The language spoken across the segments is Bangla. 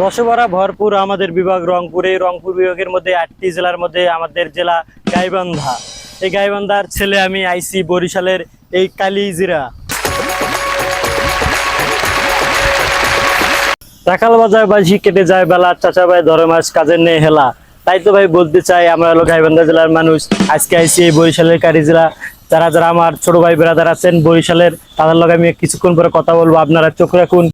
রসভরা ভরপুর আমাদের বিভাগ রংপুর। রংপুর বিভাগের মধ্যে আটটি জেলার মধ্যে আমাদের জেলা গাইবান্ধা। এই গাইবান্ধার ছেলে আমি আইসি বরিশালের এই কালিজিরা। টাকাল বাজার বাজি কেটে যায় বেলা, চাচা ভাই ধরে মাস কাজের নেই হেলা। তাই তো ভাই বলতে চাই, আমরা হলো গাইবান্ধা জেলার মানুষ। আজকে আইসি এই বরিশালের কারিজেলা যারা যারা আমার ছোট ভাই বেড়াদার আছেন বরিশালের, তাদের লগে আমি কিছুক্ষণ পরে কথা বলব। আপনারা চোখ রাখুন।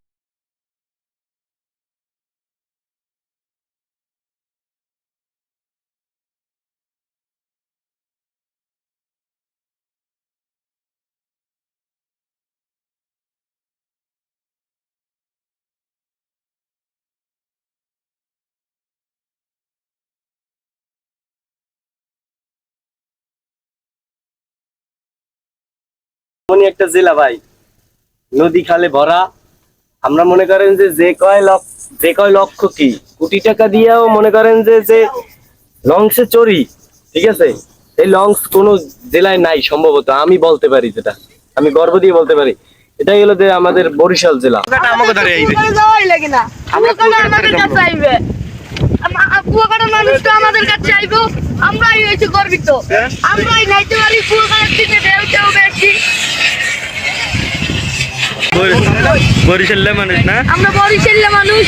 এমনই একটা জেলা ভাই। নদী খালে ভরা। আমরা মনে করেন যে যে কয় লক্ষ যে কয় লক্ষ কি? কোটি টাকা দিয়েও মনে করেন যে যে লংসে চড়ি ঠিক আছে? এই লংস কোনো জেলায় নাই সম্ভবত আমি বলতে পারি যেটা। আমি গর্ব দিয়ে বলতে পারি। এটাই হলো যে আমাদের বরিশাল জেলা। আমাদের কাছে আমরাই হয়েছে গর্বিত। আমরাই নাইতে পারি কুয়াকাটার বেশি। বরিশালের মানুষ না? আমরা বরিশালের মানুষ